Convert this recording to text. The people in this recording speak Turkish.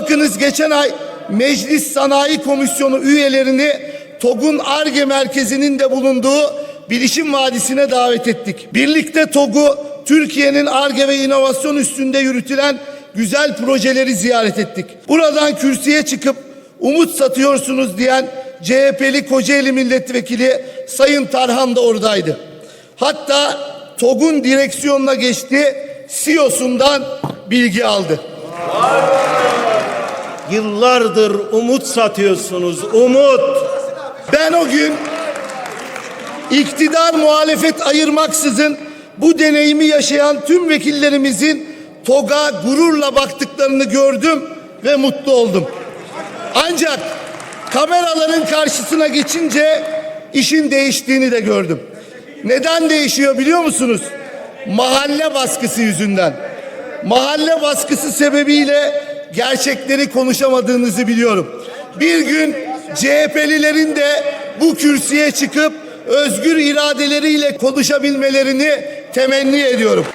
Bakınız geçen ay Meclis Sanayi Komisyonu üyelerini TOG'un ARGE merkezinin de bulunduğu Bilişim Vadisi'ne davet ettik. Birlikte TOG'u Türkiye'nin ARGE ve inovasyon üstünde yürütülen güzel projeleri ziyaret ettik. Buradan kürsüye çıkıp umut satıyorsunuz diyen CHP'li Kocaeli Milletvekili Sayın Tarhan da oradaydı. Hatta TOG'un direksiyonuna geçti, CEO'sundan bilgi aldı. Yıllardır umut satıyorsunuz, umut. Ben o gün iktidar muhalefet ayırmaksızın bu deneyimi yaşayan tüm vekillerimizin TOG'a gururla baktıklarını gördüm ve mutlu oldum. Ancak kameraların karşısına geçince işin değiştiğini de gördüm. Neden değişiyor biliyor musunuz? Mahalle baskısı yüzünden. Mahalle baskısı sebebiyle gerçekleri konuşamadığınızı biliyorum. Bir gün CHP'lilerin de bu kürsüye çıkıp özgür iradeleriyle konuşabilmelerini temenni ediyorum.